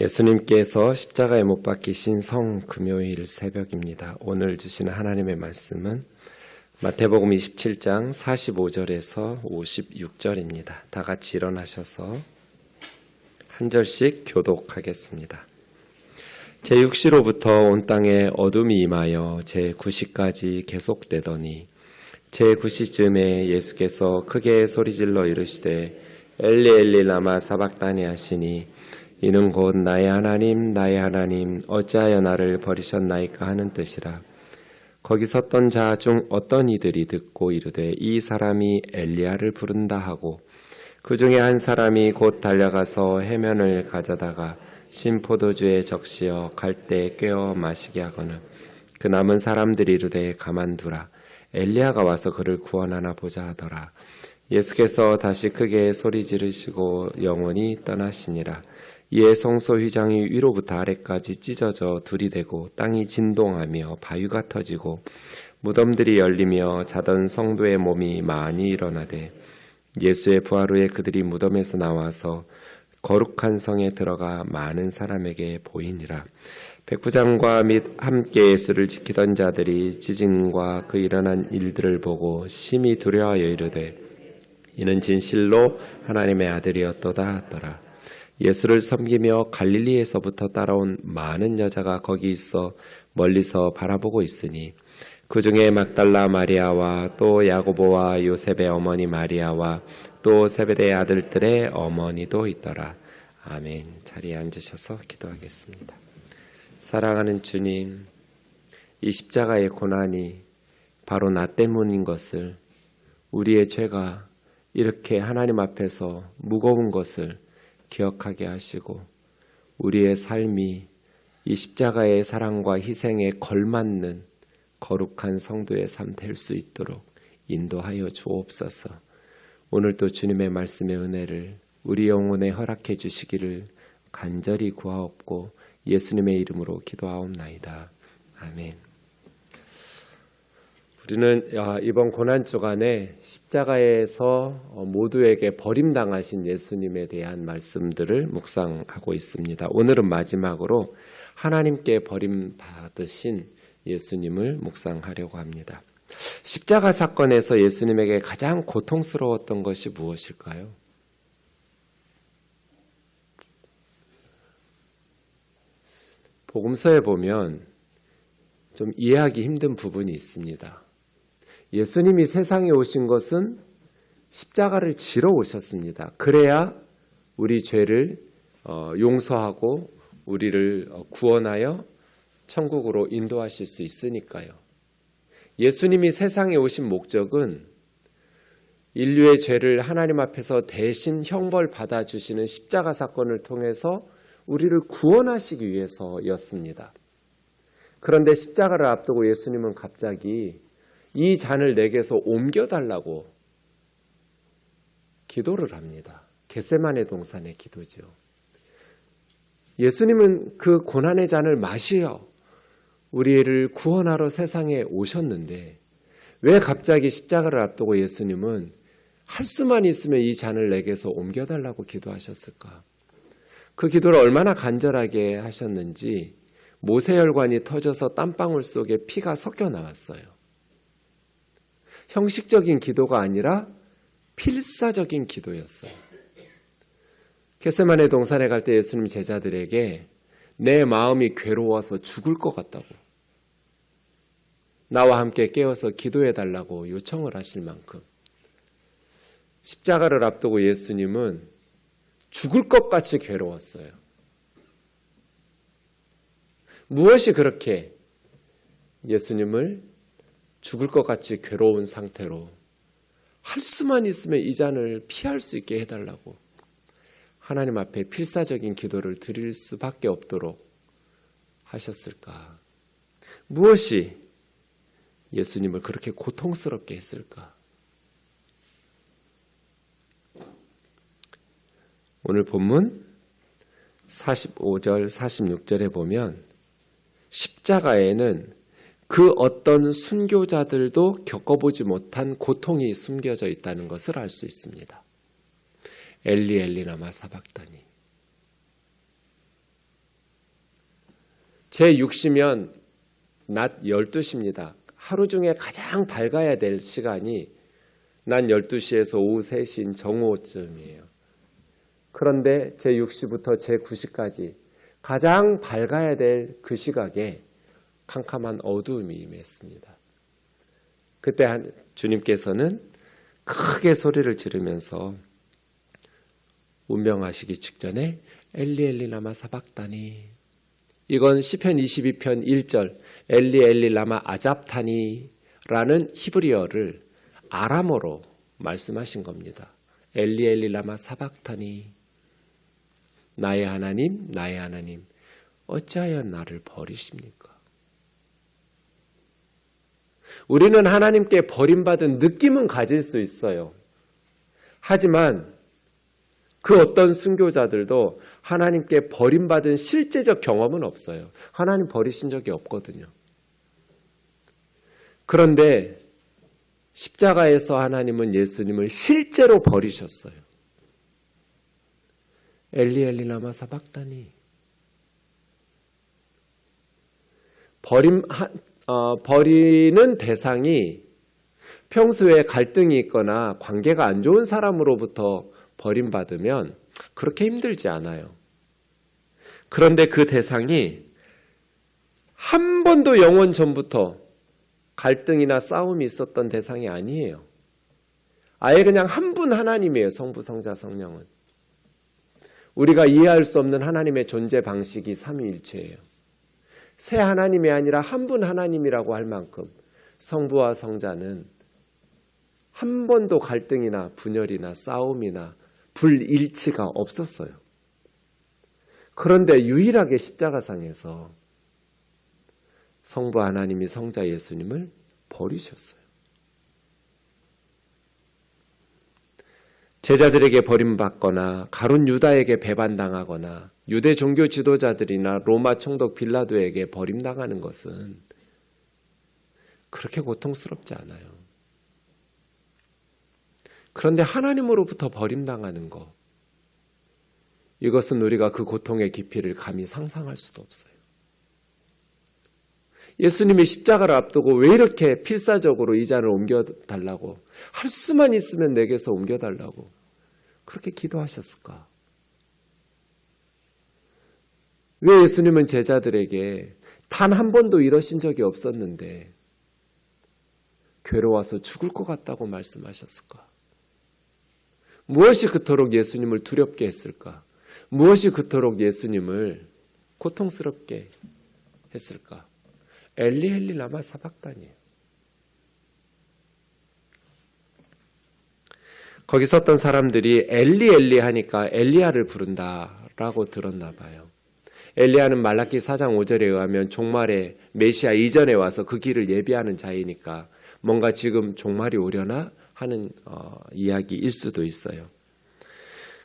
예수님께서 십자가에 못 박히신 성 금요일 새벽입니다. 오늘 주시는 하나님의 말씀은 마태복음 27장 45절에서 56절입니다. 다 같이 일어나셔서 한 절씩 교독하겠습니다. 제6시로부터 온 땅에 어둠이 임하여 제9시까지 계속되더니 제9시쯤에 예수께서 크게 소리질러 이르시되 엘리 엘리 라마 사박다니 하시니 이는 곧 나의 하나님 나의 하나님 어찌하여 나를 버리셨나이까 하는 뜻이라. 거기 섰던 자 중 어떤 이들이 듣고 이르되 이 사람이 엘리야를 부른다 하고 그 중에 한 사람이 곧 달려가서 해면을 가져다가 신포도주에 적시어 갈대 꿰어 마시게 하거늘. 그 남은 사람들이 이르되 가만두라. 엘리야가 와서 그를 구원하나 보자 하더라. 예수께서 다시 크게 소리 지르시고 영원히 떠나시니라 이에 성소 휘장이 위로부터 아래까지 찢어져 둘이 되고 땅이 진동하며 바위가 터지고 무덤들이 열리며 자던 성도의 몸이 많이 일어나되 예수의 부활 후에 그들이 무덤에서 나와서 거룩한 성에 들어가 많은 사람에게 보이니라. 백부장과 및 함께 예수를 지키던 자들이 지진과 그 일어난 일들을 보고 심히 두려워하여 이르되 이는 진실로 하나님의 아들이었도다 하더라. 예수를 섬기며 갈릴리에서부터 따라온 많은 여자가 거기 있어 멀리서 바라보고 있으니 그 중에 막달라 마리아와 또 야고보와 요셉의 어머니 마리아와 또 세베대의 아들들의 어머니도 있더라. 아멘. 자리에 앉으셔서 기도하겠습니다. 사랑하는 주님, 이 십자가의 고난이 바로 나 때문인 것을 우리의 죄가 이렇게 하나님 앞에서 무거운 것을 기억하게 하시고 우리의 삶이 이 십자가의 사랑과 희생에 걸맞는 거룩한 성도의 삶 될 수 있도록 인도하여 주옵소서. 오늘도 주님의 말씀의 은혜를 우리 영혼에 허락해 주시기를 간절히 구하옵고 예수님의 이름으로 기도하옵나이다. 아멘. 우리는 이번 고난 주간에 십자가에서 모두에게 버림당하신 예수님에 대한 말씀들을 묵상하고 있습니다. 오늘은 마지막으로 하나님께 버림받으신 예수님을 묵상하려고 합니다. 십자가 사건에서 예수님에게 가장 고통스러웠던 것이 무엇일까요? 복음서에 보면 좀 이해하기 힘든 부분이 있습니다. 예수님이 세상에 오신 것은 십자가를 지러 오셨습니다. 그래야 우리 죄를 용서하고 우리를 구원하여 천국으로 인도하실 수 있으니까요. 예수님이 세상에 오신 목적은 인류의 죄를 하나님 앞에서 대신 형벌 받아주시는 십자가 사건을 통해서 우리를 구원하시기 위해서였습니다. 그런데 십자가를 앞두고 예수님은 갑자기 이 잔을 내게서 옮겨달라고 기도를 합니다. 겟세만의 동산의 기도죠. 예수님은 그 고난의 잔을 마시어 우리를 구원하러 세상에 오셨는데 왜 갑자기 십자가를 앞두고 예수님은 할 수만 있으면 이 잔을 내게서 옮겨달라고 기도하셨을까? 그 기도를 얼마나 간절하게 하셨는지 모세혈관이 터져서 땀방울 속에 피가 섞여 나왔어요. 형식적인 기도가 아니라 필사적인 기도였어요. 게세만의 동산에 갈 때 예수님 제자들에게 내 마음이 괴로워서 죽을 것 같다고 나와 함께 깨어서 기도해 달라고 요청을 하실 만큼 십자가를 앞두고 예수님은 죽을 것 같이 괴로웠어요. 무엇이 그렇게 예수님을 죽을 것 같이 괴로운 상태로 할 수만 있으면 이 잔을 피할 수 있게 해달라고 하나님 앞에 필사적인 기도를 드릴 수밖에 없도록 하셨을까? 무엇이 예수님을 그렇게 고통스럽게 했을까? 오늘 본문 45절, 46절에 보면 십자가에는 그 어떤 순교자들도 겪어보지 못한 고통이 숨겨져 있다는 것을 알 수 있습니다. 엘리 엘리 나마 사박다니. 제 6시면 낮 12시입니다. 하루 중에 가장 밝아야 될 시간이 낮 12시에서 오후 3시인 정오쯤이에요. 그런데 제 6시부터 제 9시까지 가장 밝아야 될 그 시각에 캄캄한 어두움이 임했습니다. 그때 한- 주님께서는 크게 소리를 지르면서 운명하시기 직전에 엘리 엘리 라마 사박다니 이건 시편 22편 1절 엘리 엘리 라마 아잡타니라는 히브리어를 아람어로 말씀하신 겁니다. 엘리 엘리 라마 사박타니 나의 하나님 나의 하나님 어찌하여 나를 버리십니까? 우리는 하나님께 버림받은 느낌은 가질 수 있어요. 하지만 그 어떤 순교자들도 하나님께 버림받은 실제적 경험은 없어요. 하나님 버리신 적이 없거든요. 그런데 십자가에서 하나님은 예수님을 실제로 버리셨어요. 엘리 엘리 라마 사박다니 버림 하- 어, 버리는 대상이 평소에 갈등이 있거나 관계가 안 좋은 사람으로부터 버림받으면 그렇게 힘들지 않아요. 그런데 그 대상이 한 번도 영원 전부터 갈등이나 싸움이 있었던 대상이 아니에요. 아예 그냥 한 분 하나님이에요. 성부, 성자, 성령은. 우리가 이해할 수 없는 하나님의 존재 방식이 삼위일체예요. 새 하나님이 아니라 한 분 하나님이라고 할 만큼 성부와 성자는 한 번도 갈등이나 분열이나 싸움이나 불일치가 없었어요. 그런데 유일하게 십자가상에서 성부 하나님이 성자 예수님을 버리셨어요. 제자들에게 버림받거나 가룟 유다에게 배반당하거나 유대 종교 지도자들이나 로마 총독 빌라도에게 버림당하는 것은 그렇게 고통스럽지 않아요. 그런데 하나님으로부터 버림당하는 것, 이것은 우리가 그 고통의 깊이를 감히 상상할 수도 없어요. 예수님이 십자가를 앞두고 왜 이렇게 필사적으로 이 잔을 옮겨달라고, 할 수만 있으면 내게서 옮겨달라고, 그렇게 기도하셨을까? 왜 예수님은 제자들에게 단 한 번도 이러신 적이 없었는데, 괴로워서 죽을 것 같다고 말씀하셨을까? 무엇이 그토록 예수님을 두렵게 했을까? 무엇이 그토록 예수님을 고통스럽게 했을까? 엘리 엘리 라마 사박단이에요. 거기 섰던 사람들이 엘리 엘리 하니까 엘리야를 부른다라고 들었나 봐요. 엘리야는 말라기 4장 5절에 의하면 종말에 메시아 이전에 와서 그 길을 예비하는 자이니까 뭔가 지금 종말이 오려나 하는 어, 이야기일 수도 있어요.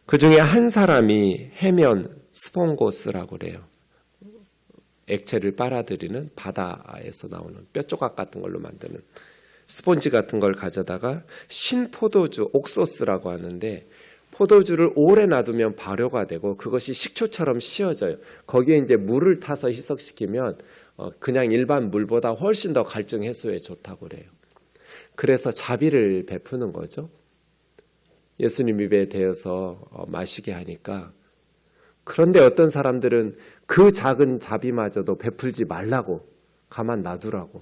그 중에 한 사람이 해면 스폰고스라고 그래요. 액체를 빨아들이는 바다에서 나오는 뼈 조각 같은 걸로 만드는 스폰지 같은 걸 가져다가 신포도주 옥소스라고 하는데 포도주를 오래 놔두면 발효가 되고 그것이 식초처럼 씌어져요. 거기에 이제 물을 타서 희석시키면 어, 그냥 일반 물보다 훨씬 더 갈증 해소에 좋다고 그래요. 그래서 자비를 베푸는 거죠. 예수님 입에 대어서 어, 마시게 하니까 그런데 어떤 사람들은 그 작은 자비마저도 베풀지 말라고 가만 놔두라고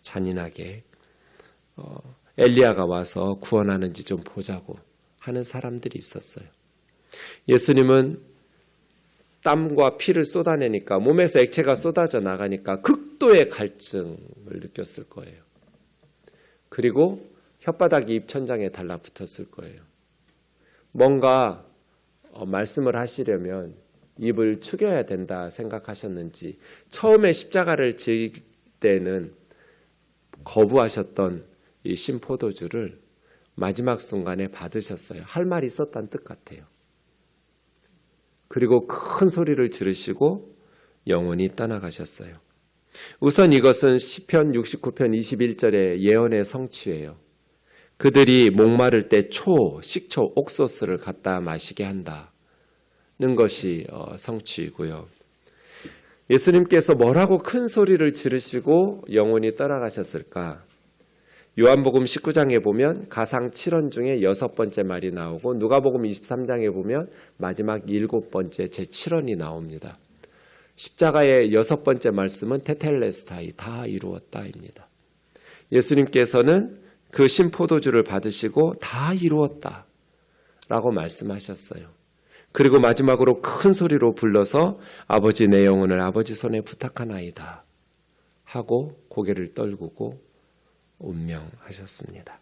잔인하게 어, 엘리야가 와서 구원하는지 좀 보자고 하는 사람들이 있었어요. 예수님은 땀과 피를 쏟아내니까 몸에서 액체가 쏟아져 나가니까 극도의 갈증을 느꼈을 거예요. 그리고 혓바닥이 입천장에 달라붙었을 거예요. 뭔가 어, 말씀을 하시려면 입을 축여야 된다 생각하셨는지 처음에 십자가를 질 때는 거부하셨던 이 신포도주를 마지막 순간에 받으셨어요. 할 말이 있었다는 뜻 같아요. 그리고 큰 소리를 지르시고 영원히 떠나가셨어요. 우선 이것은 시편 69편 21절의 예언의 성취예요. 그들이 목마를 때 초, 식초, 옥소스를 갖다 마시게 한다는 것이 어, 성취이고요. 예수님께서 뭐라고 큰 소리를 지르시고 영혼이 떠나가셨을까? 요한복음 19장에 보면 가상 7원 중에 여섯 번째 말이 나오고 누가복음 23장에 보면 마지막 일곱 번째 제 7원이 나옵니다. 십자가의 여섯 번째 말씀은 테텔레스타이 다 이루었다입니다. 예수님께서는 그 신포도주를 받으시고 다 이루었다 라고 말씀하셨어요. 그리고 마지막으로 큰 소리로 불러서 아버지 내 영혼을 아버지 손에 부탁하나이다 하고 고개를 떨구고 운명하셨습니다.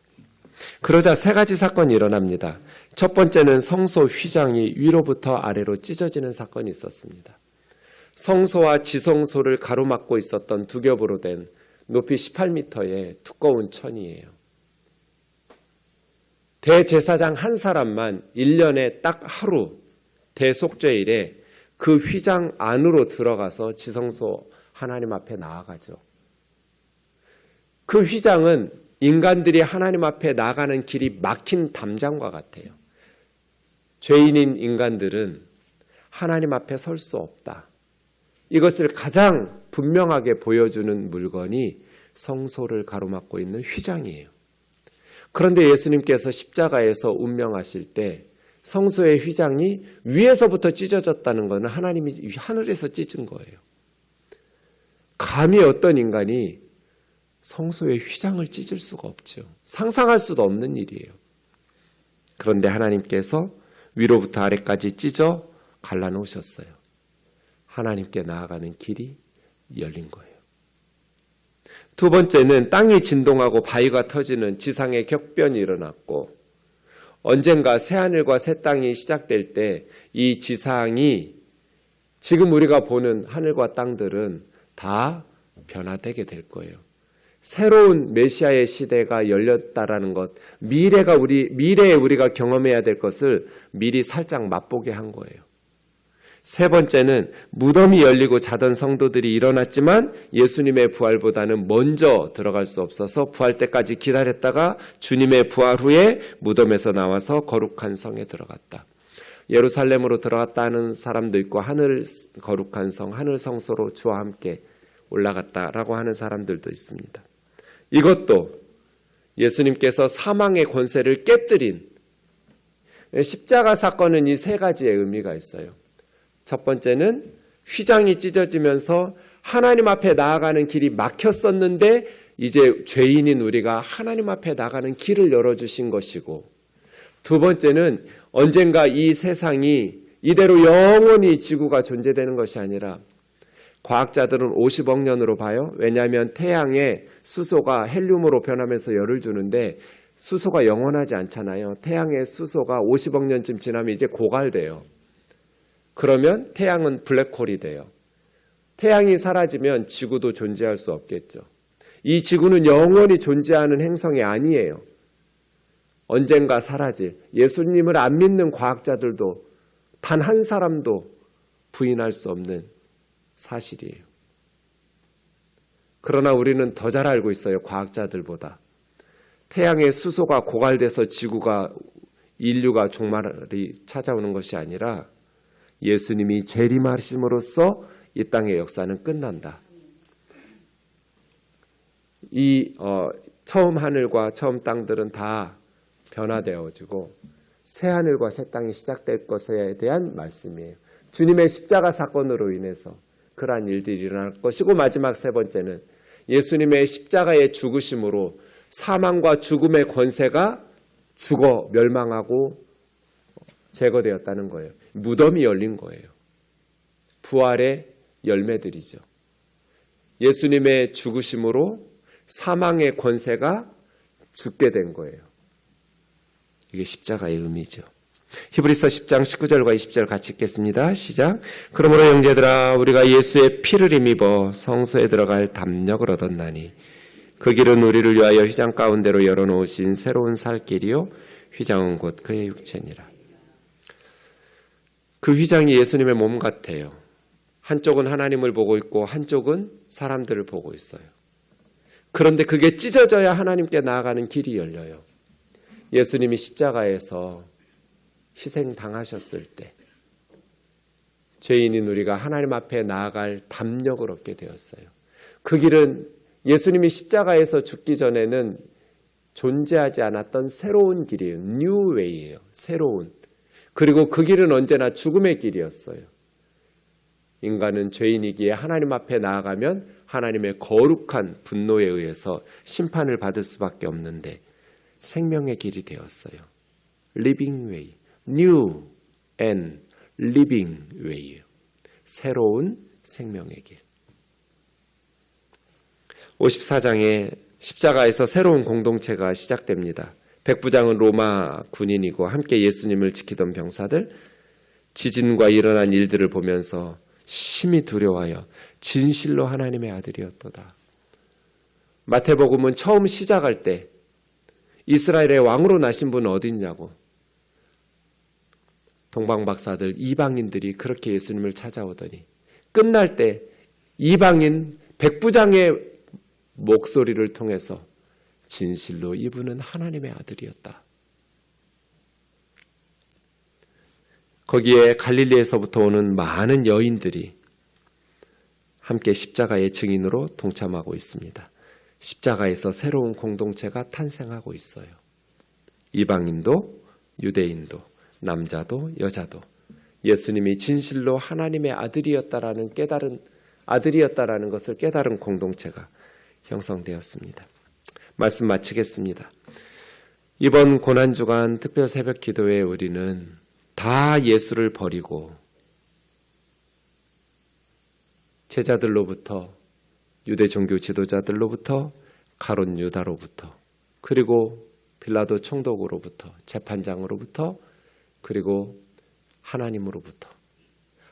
그러자 세 가지 사건이 일어납니다. 첫 번째는 성소 휘장이 위로부터 아래로 찢어지는 사건이 있었습니다. 성소와 지성소를 가로막고 있었던 두 겹으로 된 높이 18m의 두꺼운 천이에요. 대제사장 한 사람만 1년에 딱 하루 대속죄일에 그 휘장 안으로 들어가서 지성소 하나님 앞에 나아가죠. 그 휘장은 인간들이 하나님 앞에 나가는 길이 막힌 담장과 같아요. 죄인인 인간들은 하나님 앞에 설 수 없다. 이것을 가장 분명하게 보여주는 물건이 성소를 가로막고 있는 휘장이에요. 그런데 예수님께서 십자가에서 운명하실 때 성소의 휘장이 위에서부터 찢어졌다는 것은 하나님이 하늘에서 찢은 거예요. 감히 어떤 인간이 성소의 휘장을 찢을 수가 없죠. 상상할 수도 없는 일이에요. 그런데 하나님께서 위로부터 아래까지 찢어 갈라놓으셨어요. 하나님께 나아가는 길이 열린 거예요. 두 번째는 땅이 진동하고 바위가 터지는 지상의 격변이 일어났고 언젠가 새 하늘과 새 땅이 시작될 때 이 지상이 지금 우리가 보는 하늘과 땅들은 다 변화되게 될 거예요. 새로운 메시아의 시대가 열렸다라는 것, 미래가 우리 미래에 우리가 경험해야 될 것을 미리 살짝 맛보게 한 거예요. 세 번째는 무덤이 열리고 자던 성도들이 일어났지만 예수님의 부활보다는 먼저 들어갈 수 없어서 부활 때까지 기다렸다가 주님의 부활 후에 무덤에서 나와서 거룩한 성에 들어갔다. 예루살렘으로 들어갔다는 사람도 있고 하늘 거룩한 성, 하늘 성소로 주와 함께 올라갔다라고 하는 사람들도 있습니다. 이것도 예수님께서 사망의 권세를 깨뜨린 십자가 사건은 이 세 가지의 의미가 있어요. 첫 번째는 휘장이 찢어지면서 하나님 앞에 나아가는 길이 막혔었는데 이제 죄인인 우리가 하나님 앞에 나가는 길을 열어주신 것이고 두 번째는 언젠가 이 세상이 이대로 영원히 지구가 존재되는 것이 아니라 과학자들은 50억 년으로 봐요. 왜냐하면 태양의 수소가 헬륨으로 변하면서 열을 주는데 수소가 영원하지 않잖아요. 태양의 수소가 50억 년쯤 지나면 이제 고갈돼요. 그러면 태양은 블랙홀이 돼요. 태양이 사라지면 지구도 존재할 수 없겠죠. 이 지구는 영원히 존재하는 행성이 아니에요. 언젠가 사라질 예수님을 안 믿는 과학자들도 단 한 사람도 부인할 수 없는 사실이에요. 그러나 우리는 더 잘 알고 있어요. 과학자들보다. 태양의 수소가 고갈돼서 지구가 인류가 종말이 찾아오는 것이 아니라 예수님이 재림하심으로써 이 땅의 역사는 끝난다. 이 어, 처음 하늘과 처음 땅들은 다 변화되어지고 새 하늘과 새 땅이 시작될 것에 대한 말씀이에요. 주님의 십자가 사건으로 인해서 그러한 일들이 일어날 것이고 마지막 세 번째는 예수님의 십자가의 죽으심으로 사망과 죽음의 권세가 죽어 멸망하고 제거되었다는 거예요. 무덤이 열린 거예요. 부활의 열매들이죠. 예수님의 죽으심으로 사망의 권세가 죽게 된 거예요. 이게 십자가의 의미죠. 히브리서 10장 19절과 20절 같이 읽겠습니다. 시작. 그러므로 형제들아 우리가 예수의 피를 힘입어 성소에 들어갈 담력을 얻었나니 그 길은 우리를 위하여 휘장 가운데로 열어놓으신 새로운 살 길이요 휘장은 곧 그의 육체니라. 그 휘장이 예수님의 몸 같아요. 한쪽은 하나님을 보고 있고 한쪽은 사람들을 보고 있어요. 그런데 그게 찢어져야 하나님께 나아가는 길이 열려요. 예수님이 십자가에서 희생당하셨을 때 죄인인 우리가 하나님 앞에 나아갈 담력을 얻게 되었어요. 그 길은 예수님이 십자가에서 죽기 전에는 존재하지 않았던 새로운 길이에요. 뉴 웨이예요. 새로운. 그리고 그 길은 언제나 죽음의 길이었어요. 인간은 죄인이기에 하나님 앞에 나아가면 하나님의 거룩한 분노에 의해서 심판을 받을 수밖에 없는데 생명의 길이 되었어요. living way. New and living way예요. 새로운 생명의 길. 54장에 십자가에서 새로운 공동체가 시작됩니다. 백부장은 로마 군인이고 함께 예수님을 지키던 병사들 지진과 일어난 일들을 보면서 심히 두려워하여 진실로 하나님의 아들이었도다. 마태복음은 처음 시작할 때 이스라엘의 왕으로 나신 분은 어딨냐고 동방박사들 이방인들이 그렇게 예수님을 찾아오더니 끝날 때 이방인 백부장의 목소리를 통해서 진실로 이분은 하나님의 아들이었다. 거기에 갈릴리에서부터 오는 많은 여인들이 함께 십자가의 증인으로 동참하고 있습니다. 십자가에서 새로운 공동체가 탄생하고 있어요. 이방인도 유대인도 남자도 여자도 예수님이 진실로 하나님의 아들이었다라는 깨달은 아들이었다라는 것을 깨달은 공동체가 형성되었습니다. 말씀 마치겠습니다. 이번 고난주간 특별 새벽 기도에 우리는 다 예수를 버리고 제자들로부터 유대 종교 지도자들로부터 가론 유다로부터 그리고 빌라도 총독으로부터 재판장으로부터 그리고 하나님으로부터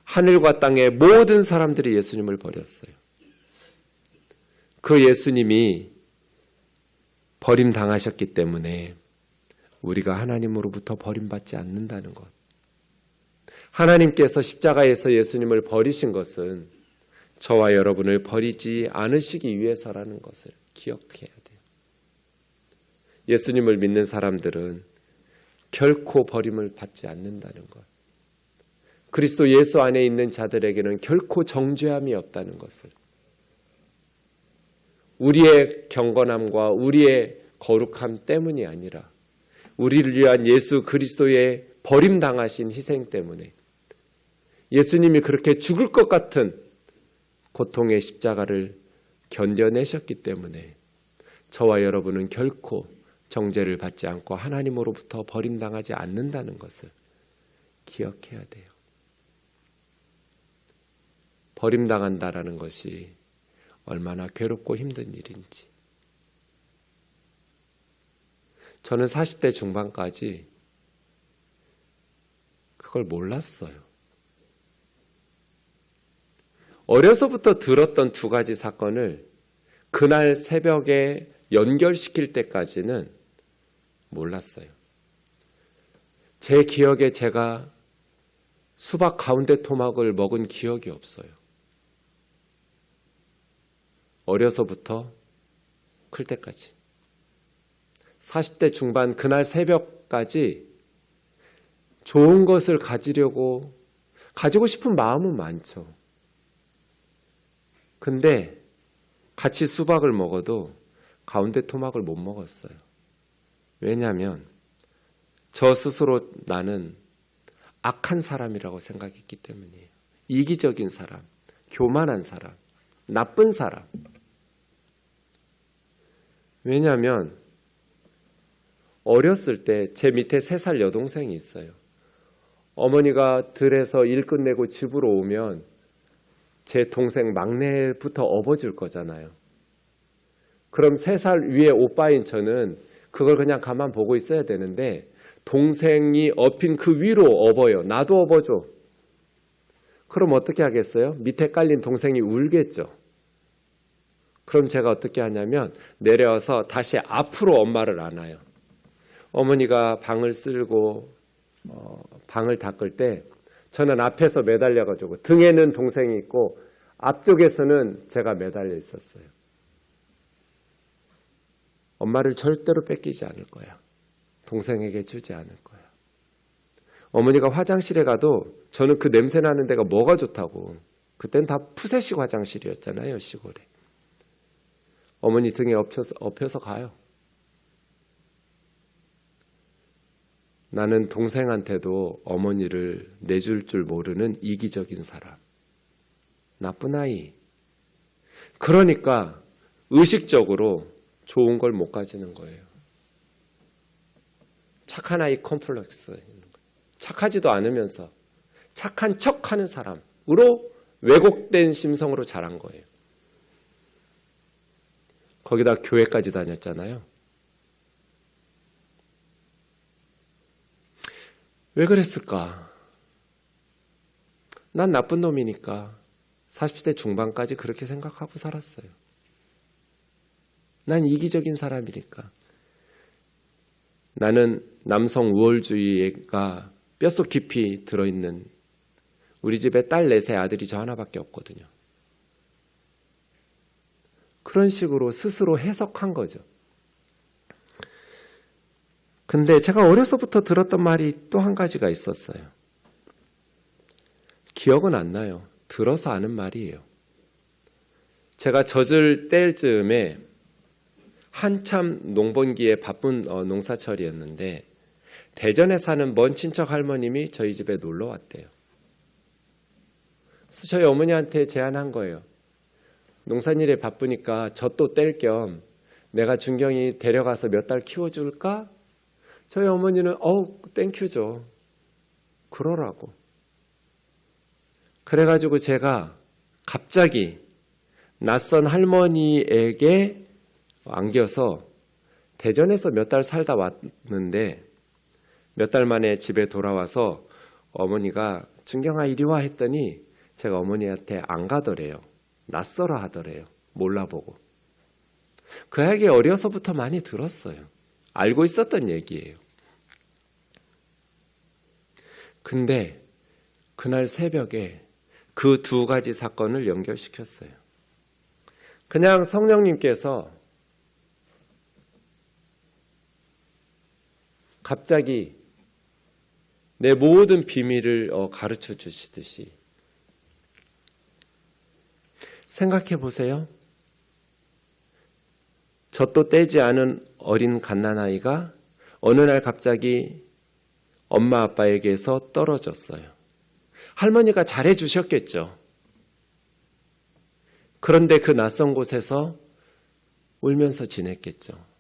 하늘과 땅의 모든 사람들이 예수님을 버렸어요. 그 예수님이 버림 당하셨기 때문에 우리가 하나님으로부터 버림받지 않는다는 것. 하나님께서 십자가에서 예수님을 버리신 것은 저와 여러분을 버리지 않으시기 위해서라는 것을 기억해야 돼요. 예수님을 믿는 사람들은 결코 버림을 받지 않는다는 것. 그리스도 예수 안에 있는 자들에게는 결코 정죄함이 없다는 것을 우리의 경건함과 우리의 거룩함 때문이 아니라 우리를 위한 예수 그리스도의 버림당하신 희생 때문에 예수님이 그렇게 죽을 것 같은 고통의 십자가를 견뎌내셨기 때문에 저와 여러분은 결코 정죄를 받지 않고 하나님으로부터 버림당하지 않는다는 것을 기억해야 돼요. 버림당한다라는 것이 얼마나 괴롭고 힘든 일인지. 저는 40대 중반까지 그걸 몰랐어요. 어려서부터 들었던 두 가지 사건을 그날 새벽에 연결시킬 때까지는 몰랐어요. 제 기억에 제가 수박 가운데 토막을 먹은 기억이 없어요. 어려서부터 클 때까지. 40대 중반 그날 새벽까지 좋은 것을 가지려고 가지고 싶은 마음은 많죠. 근데 같이 수박을 먹어도 가운데 토막을 못 먹었어요. 왜냐하면 저 스스로 나는 악한 사람이라고 생각했기 때문이에요. 이기적인 사람, 교만한 사람, 나쁜 사람. 왜냐하면 어렸을 때 제 밑에 세 살 여동생이 있어요. 어머니가 들에서 일 끝내고 집으로 오면 제 동생 막내부터 업어줄 거잖아요. 그럼 세 살 위에 오빠인 저는 그걸 그냥 가만 보고 있어야 되는데 동생이 업힌 그 위로 업어요. 나도 업어줘. 그럼 어떻게 하겠어요? 밑에 깔린 동생이 울겠죠. 그럼 제가 어떻게 하냐면 내려와서 다시 앞으로 엄마를 안아요. 어머니가 방을 쓸고 어, 방을 닦을 때 저는 앞에서 매달려가지고 등에는 동생이 있고 앞쪽에서는 제가 매달려 있었어요. 엄마를 절대로 뺏기지 않을 거야. 동생에게 주지 않을 거야. 어머니가 화장실에 가도 저는 그 냄새 나는 데가 뭐가 좋다고. 그땐 다 푸세식 화장실이었잖아요, 시골에. 어머니 등에 엎혀서, 엎혀서 가요. 나는 동생한테도 어머니를 내줄 줄 모르는 이기적인 사람. 나쁜 아이. 그러니까 의식적으로 좋은 걸 못 가지는 거예요. 착한 아이 컴플렉스. 착하지도 않으면서 착한 척 하는 사람으로 왜곡된 심성으로 자란 거예요. 거기다 교회까지 다녔잖아요. 왜 그랬을까? 난 나쁜 놈이니까 40대 중반까지 그렇게 생각하고 살았어요. 난 이기적인 사람이니까. 나는 남성 우월주의가 뼛속 깊이 들어있는 우리 집에 딸 넷의 아들이 저 하나밖에 없거든요. 그런 식으로 스스로 해석한 거죠. 근데 제가 어려서부터 들었던 말이 또 한 가지가 있었어요. 기억은 안 나요. 들어서 아는 말이에요. 제가 젖을 뗄 즈음에 한참 농번기에 바쁜 어, 농사철이었는데 대전에 사는 먼 친척 할머님이 저희 집에 놀러 왔대요. 그래서 저희 어머니한테 제안한 거예요. 농산일에 바쁘니까 젖도 뗄겸 내가 준경이 데려가서 몇 달 키워줄까? 저희 어머니는 어우 땡큐죠. 그러라고. 그래가지고 제가 갑자기 낯선 할머니에게 안겨서 대전에서 몇 달 살다 왔는데 몇 달 만에 집에 돌아와서 어머니가 준경아 이리 와 했더니 제가 어머니한테 안 가더래요. 낯설어 하더래요. 몰라보고. 그 얘기 어려서부터 많이 들었어요. 알고 있었던 얘기예요. 근데 그날 새벽에 그 두 가지 사건을 연결시켰어요. 그냥 성령님께서 갑자기 내 모든 비밀을 어, 가르쳐 주시듯이 생각해 보세요. 젖도 떼지 않은 어린 갓난아이가 어느 날 갑자기 엄마 아빠에게서 떨어졌어요. 할머니가 잘해 주셨겠죠. 그런데 그 낯선 곳에서 울면서 지냈겠죠.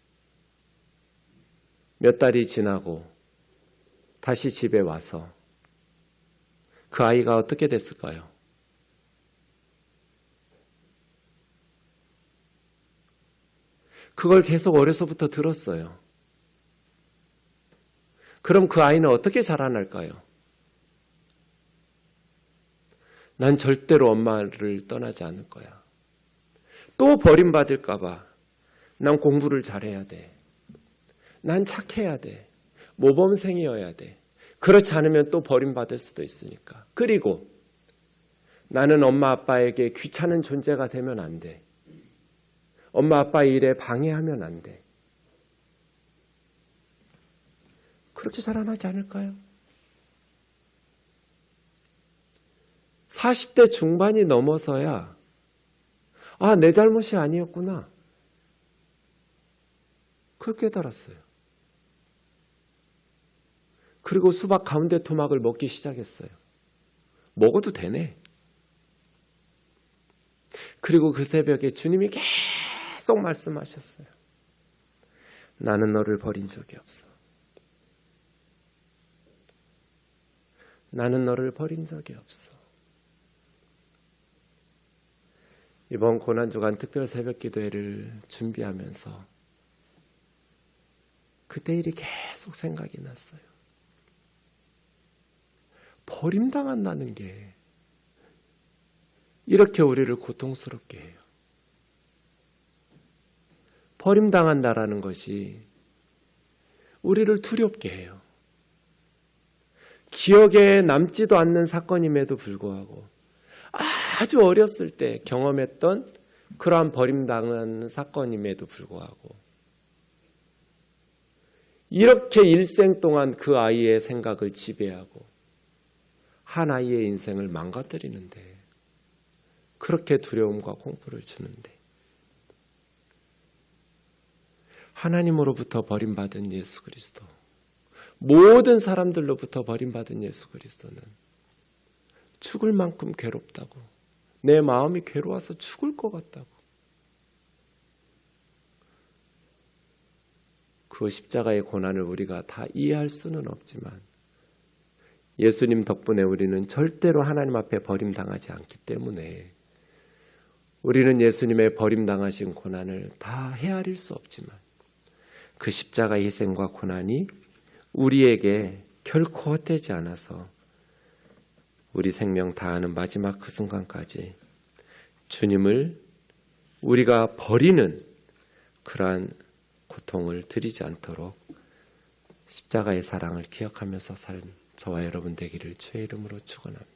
몇 달이 지나고 다시 집에 와서 그 아이가 어떻게 됐을까요? 그걸 계속 어려서부터 들었어요. 그럼 그 아이는 어떻게 자라날까요? 난 절대로 엄마를 떠나지 않을 거야. 또 버림받을까봐. 난 공부를 잘해야 돼. 난 착해야 돼. 모범생이어야 돼. 그렇지 않으면 또 버림받을 수도 있으니까. 그리고 나는 엄마 아빠에게 귀찮은 존재가 되면 안 돼. 엄마 아빠 일에 방해하면 안 돼. 그렇게 자라나지 않을까요? 40대 중반이 넘어서야, 아, 내 잘못이 아니었구나. 그걸 깨달았어요. 그리고 수박 가운데 토막을 먹기 시작했어요. 먹어도 되네. 그리고 그 새벽에 주님이 계속 말씀하셨어요. 나는 너를 버린 적이 없어. 나는 너를 버린 적이 없어. 이번 고난주간 특별 새벽 기도회를 준비하면서 그때 일이 계속 생각이 났어요. 버림당한다는 게 이렇게 우리를 고통스럽게 해요. 버림당한다라는 것이 우리를 두렵게 해요. 기억에 남지도 않는 사건임에도 불구하고 아주 어렸을 때 경험했던 그러한 버림당한 사건임에도 불구하고 이렇게 일생 동안 그 아이의 생각을 지배하고 한 아이의 인생을 망가뜨리는데 그렇게 두려움과 공포를 주는데. 하나님으로부터 버림받은 예수 그리스도 모든 사람들로부터 버림받은 예수 그리스도는 죽을 만큼 괴롭다고 내 마음이 괴로워서 죽을 것 같다고. 그 십자가의 고난을 우리가 다 이해할 수는 없지만 예수님 덕분에 우리는 절대로 하나님 앞에 버림당하지 않기 때문에 우리는 예수님의 버림당하신 고난을 다 헤아릴 수 없지만 그 십자가 희생과 고난이 우리에게 결코 헛되지 않아서 우리 생명 다하는 마지막 그 순간까지 주님을 우리가 버리는 그러한 고통을 드리지 않도록 십자가의 사랑을 기억하면서 살 저와 여러분 되기를 주의 이름으로 축원합니다.